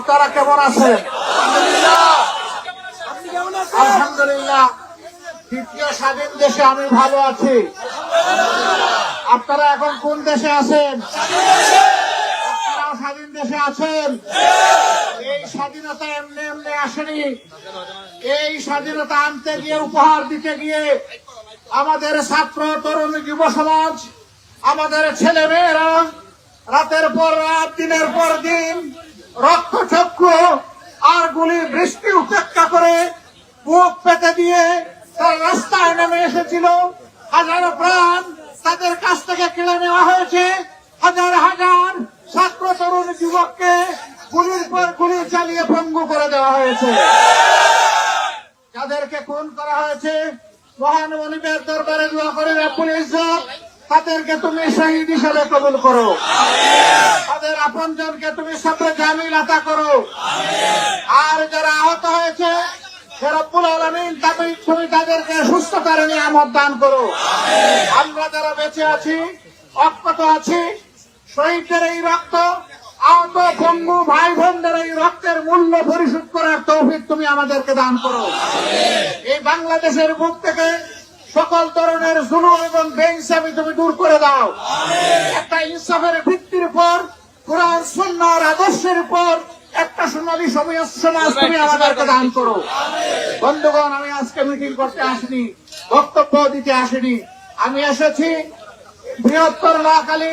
আপনারা কেমন আছেন? আলহামদুলিল্লাহ। দ্বিতীয় স্বাধীন দেশে আমি ভালো আছি। আপনারা এখন কোন দেশে আছেন? আপনারাও স্বাধীন দেশে আছেন? এই স্বাধীনতা এমনি এমনি আসেনি। এই স্বাধীনতা আনতে গিয়ে, উপহার দিতে গিয়ে আমাদের ছাত্র, তরুণ, যুব সমাজ, আমাদের ছেলে মেয়েরা রাতের পর রাত, দিনের পর দিন রক্তচক্ষু আর গুলির বৃষ্টি উপেক্ষা করে বুক পেতে দিয়ে তার রাস্তায় নেমে এসেছিল। হাজারো প্রাণ তাদের কাছ থেকে কেড়ে নেওয়া হয়েছে। হাজার হাজার ছাত্র তরুণ যুবককে গুলির পর গুলি চালিয়ে ভঙ্গ করে দেওয়া হয়েছে। যাদেরকে খুন করা হয়েছে, মহান মনিবের দরবারে দোয়া করে ইজ্জত তাদেরকে তুমি শহীদ হিসেবে কবুল করো। তাদের আপনজনকে তুমি সবরে জামিল আতা করো। আর যারা আহত হয়েছে হে আলমিন তুমি তুমি তাদেরকে সুস্থতার নিয়ামত দান করো। আমরা যারা বেঁচে আছি অক্ষত আছি শহীদদের এই রক্ত আহত পঙ্গু ভাই বোনদের এই রক্তের মূল্য পরিশোধ করার তৌফিক তুমি আমাদেরকে দান করো। এই বাংলাদেশের বুক থেকে সকল ধরনের জুলুম এবং বেইনসাফি তুমি দূর করে দাও। একটা ইনসাফের ভিত্তির উপর কোরআন সুন্নাহর আদর্শের উপর একটা সোনালি সময় সমাজ সমাজ তুমি আমাদেরকে দান করো। বন্ধুগণ আমি আজকে মিটিং করতে আসিনি বক্তব্য দিতে আসিনি। আমি এসেছি বৃহত্তর নোয়াখালী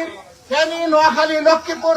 নোয়াখালী লক্ষ্মীপুর